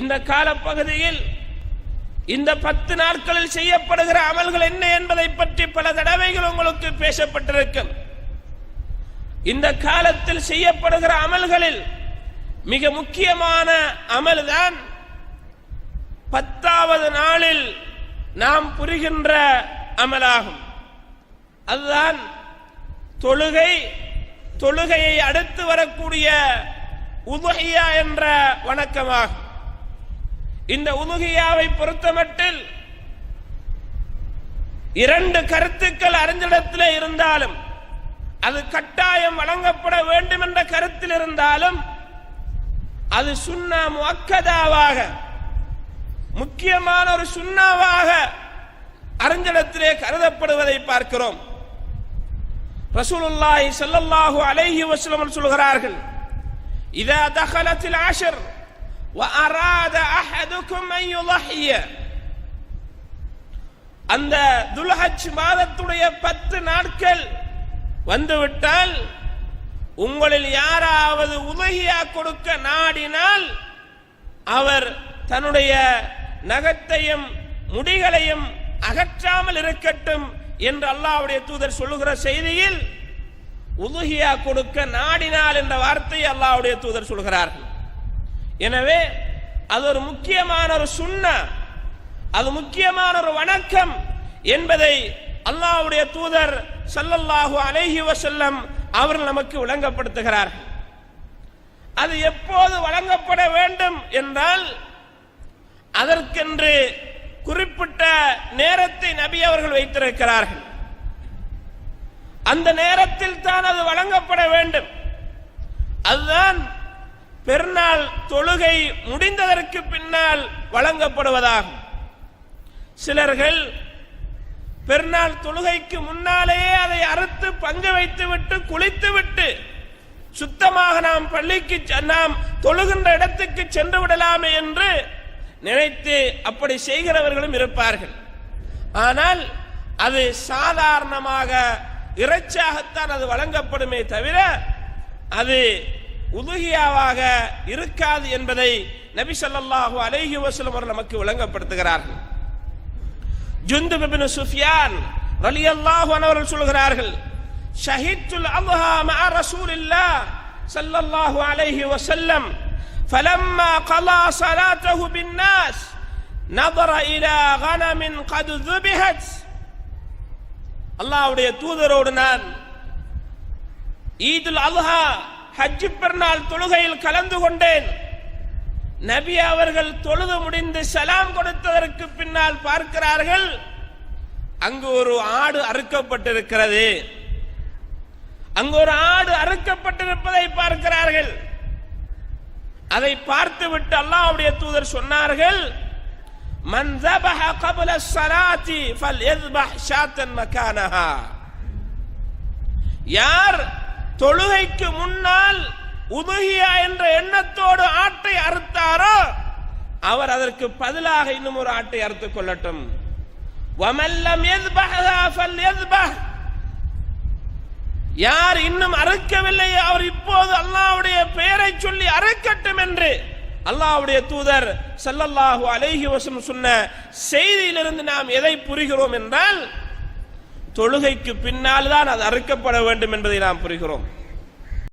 இந்த காலப்பகுதியில் இந்த பத்து நாட்களில் செய்யப்படுகிற அமல்கள் என்ன என்பதை பற்றி பல தடவைகள் உங்களுக்கு பேசப்பட்டிருக்கும். இந்த காலத்தில் செய்யப்படுகிற அமல்களில் மிக முக்கியமான அமல்தான் பத்தாவது நாளில் நாம் புரிகின்ற அமலாகும். அதுதான் தொழுகை தொழுகையை அடுத்து வரக்கூடிய உதுகியா என்ற வணக்கமாகும். இந்த உதுகியாவை பொறுத்தமட்டில் இரண்டு கருத்துக்கள் அறிஞ்சிடத்தில் இருந்தாலும் அது கட்டாயம் வழங்கப்பட வேண்டும் என்ற கருத்தில் இருந்தாலும் அது சுண்ணா முக்கதாவாக முக்கியமான ஒரு சுண்ணாவாக அறிஞ்சிடத்திலே கருதப்படுவதை பார்க்கிறோம். ரசூலுல்லாஹி ஸல்லல்லாஹு அலைஹி வஸல்லம் சொல்கிறார்கள் இதா தகலத்தில் ஆஷர் وأراد أحدكم أن يضحي அந்த துல்ஹஜ் மாதத்துடைய பத்து நாட்கள் வந்துவிட்டால் உங்களில் யாராவது உதகியா கொடுக்க நாடினால் அவர் தன்னுடைய நகத்தையும் முடிகளையும் அகற்றாமல் இருக்கட்டும் என்று அல்லாஹ்வுடைய தூதர் சொல்லுகிற செய்தியில் உதுகியா கொடுக்க நாடினால் என்ற வார்த்தையை அல்லாஹ்வுடைய தூதர் சொல்கிறார்கள் எனவே அது ஒரு முக்கியமான ஒரு சுண்ணா அது முக்கியமான ஒரு வணக்கம் என்பதை அல்லாஹ்வுடைய தூதர் சல்லல்லாஹு அலைஹி வசல்லம் அவர்கள் நமக்கு விளங்கப்படுத்துகிறார்கள். அது எப்போது வழங்கப்பட வேண்டும் என்றால் அதற்கென்று குறிப்பிட்ட நேரத்தை நபி அவர்கள் வைத்திருக்கிறார்கள். அந்த நேரத்தில் தான் அது வழங்கப்பட வேண்டும். அதுதான் பெருநாள் தொழுகை முடிந்ததற்கு பின்னால் வழங்கப்படுவதாகும். சிலர்கள் பெருநாள் தொழுகைக்கு முன்னாலேயே அதை அறுத்து பங்கு வைத்துவிட்டு குளித்துவிட்டு சுத்தமாக நாம் பள்ளிக்கு செ- நாம் தொழுகின்ற இடத்துக்கு சென்று விடலாமே என்று நினைத்து அப்படி செய்கிறவர்களும் இருப்பார்கள். ஆனால் அது சாதாரணமாக இறைச்சாகத்தான் அது வழங்கப்படுமே தவிர அது உதுகியாவாக இருக்காது என்பதை நபி ஸல்லல்லாஹு அலைஹி வஸல்லம் அவர்கள் நமக்கு விளங்கப்படுத்துகிறார்கள் ஜுந்துப் இப்னு சுஃபியான் ரலியல்லாஹு அன்ஹு அவர்கள் சொல்கிறார்கள் ஷஹித்துல் அல்ஹா மஅ ரசூலில்லாஹ் ஸல்லல்லாஹு அலைஹி வஸல்லம் فلما قضى صلاته بالناس نظر إلى غنم قد ذبحت அல்லாஹ்வுடைய தூதரோடு நான் ஈதுல் அல்ஹா ஹஜ் பெருநாள் தொழுகையில் கலந்து கொண்டேன் நபி அவர்கள் தொழுது முடிந்து சலாம் கொடுத்ததற்கு பின்னால் பார்க்கிறார்கள் அங்கு ஒரு ஆடு அறுக்கப்பட்டிருக்கிறது அங்கு ஒரு ஆடு அறுக்கப்பட்டிருப்பதை பார்க்கிறார்கள் அதை பார்த்துவிட்டு அல்லாஹ்வுடைய தூதர் சொன்னார்கள் மன் ذبح قبل الصلاة فليذبح شاة مكانها யார் தொழுகைக்கு முன்னால் உதுகியா என்ற எண்ணத்தோடு ஆட்டை அறுத்தாரோ அவர் அதற்கு பதிலாக இன்னும் ஒரு ஆட்டை அறுத்துக் கொள்ளட்டும். வமல்லம் யார் இன்னும் அறுக்கவில்லை அவர் இப்போது அல்லாவுடைய பெயரை சொல்லி அறுக்கட்டும் என்று அல்லாவுடைய தூதர் செல்லல்லாஹு அலைஹி வசம் சொன்ன செய்தியிலிருந்து நாம் எதை புரிகிறோம் என்றால் தொழுகைக்கு பின்னால் தான் அது அறுக்கப்பட வேண்டும் என்பதை நாம் புரிகிறோம்.